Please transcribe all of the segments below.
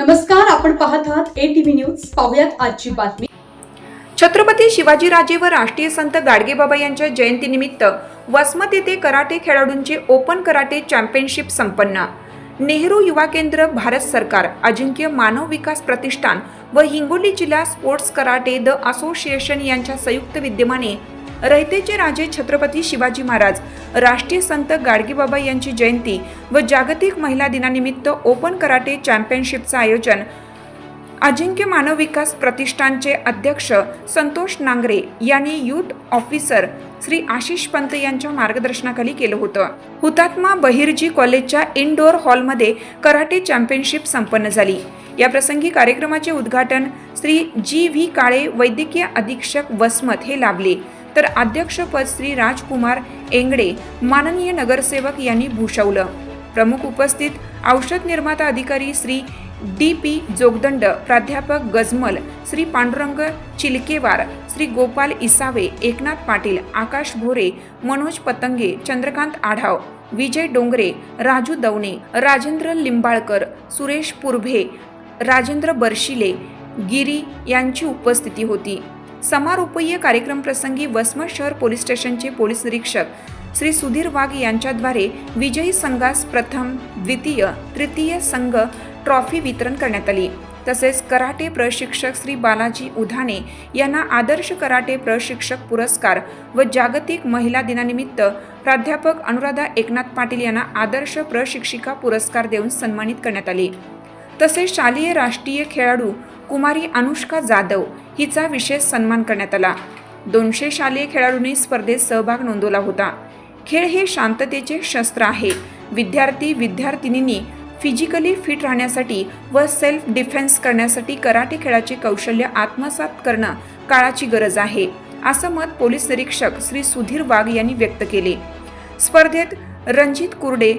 नमस्कार आपण पाहत आहात ए टीव्ही न्यूज पाहुयात आजची बातमी. छत्रपती शिवाजीराजे व राष्ट्रीय संत गाडगेबाबा यांच्या जयंतीनिमित्त वसमत येथे कराटे खेळाडूंचे ओपन कराटे चॅम्पियनशिप संपन्न. नेहरू युवा केंद्र भारत सरकार अजिंक्य मानव विकास प्रतिष्ठान व हिंगोली जिल्हा स्पोर्ट्स कराटे द असोसिएशन यांच्या संयुक्त विद्यमाने रयतेचे राजे छत्रपती शिवाजी महाराज राष्ट्रीय संत गाडगेबाबा यांची जयंती व जागतिक महिला दिनानिमित्त ओपन कराटे चॅम्पियनशिपचं आयोजन अजिंक्य मानव विकास प्रतिष्ठानचे अध्यक्ष संतोष नांगरे यांनी यूथ ऑफिसर श्री आशिष पंत यांच्या मार्गदर्शनाखाली केलं होतं. हुतात्मा बहिर्जी कॉलेजच्या इनडोअर हॉलमध्ये कराटे चॅम्पियनशिप संपन्न झाली. या प्रसंगी कार्यक्रमाचे उद्घाटन श्री जी व्ही काळे वैद्यकीय अधीक्षक वसमत हे लाभले. तर अध्यक्षपद श्री राजकुमार एंगडे माननीय नगरसेवक यांनी भूषवलं. प्रमुख उपस्थित औषध निर्माता अधिकारी श्री डी पी जोगदंड प्राध्यापक गजमल श्री पांडुरंग चिलकेवार श्री गोपाल इसावे एकनाथ पाटील आकाश भोरे मनोज पतंगे चंद्रकांत आढाव विजय डोंगरे राजू दवणे राजेंद्र लिंबाळकर सुरेश पुरभे राजेंद्र बर्शिले गिरी यांची उपस्थिती होती. समारोपीय कार्यक्रम प्रसंगी वसमत शहर पोलीस स्टेशनचे पोलीस निरीक्षक श्री सुधीर वाघ यांच्याद्वारे विजयी संघास प्रथम द्वितीय तृतीय संघ ट्रॉफी वितरण करण्यात आली. तसेच कराटे प्रशिक्षक श्री बालाजी उधाणे यांना आदर्श कराटे प्रशिक्षक पुरस्कार व जागतिक महिला दिनानिमित्त प्राध्यापक अनुराधा एकनाथ पाटील यांना आदर्श प्रशिक्षिका पुरस्कार देऊन सन्मानित करण्यात आले. तसेच शालेय राष्ट्रीय खेळाडू कुमारी अनुष्का जाधव हिचा विशेष सन्मान करण्यात आला. दोनशे शालेय खेळाडूंनी स्पर्धेत सहभाग नोंदवला होता. खेळ हे शांततेचे शस्त्र आहे. विद्यार्थी विद्यार्थिनींनी फिजिकली फिट राहण्यासाठी व सेल्फ डिफेन्स करण्यासाठी कराटे खेळाचे कौशल्य आत्मसात करणं काळाची गरज आहे असं मत पोलीस निरीक्षक श्री सुधीर वाघ यांनी व्यक्त केले. स्पर्धेत रणजित कुर्डे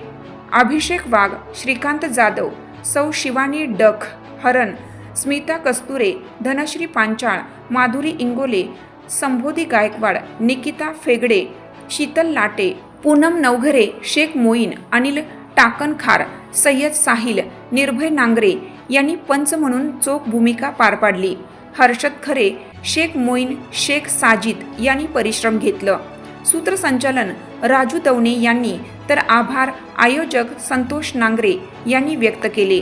अभिषेक वाघ श्रीकांत जाधव सौ शिवानी डख हरण स्मिता कस्तुरे धनश्री पांचाळ माधुरी इंगोले संबोधी गायकवाड निकिता फेगडे शीतल लाटे पूनम नवघरे शेख मोईन अनिल टाकनखार सय्यद साहिल निर्भय नांगरे यांनी पंच म्हणून चोख भूमिका पार पाडली. हर्षद खरे शेख मोईन शेख साजिद यांनी परिश्रम घेतलं. सूत्रसंचालन राजू दवणे यांनी तर आभार आयोजक संतोष नांगरे यांनी व्यक्त केले.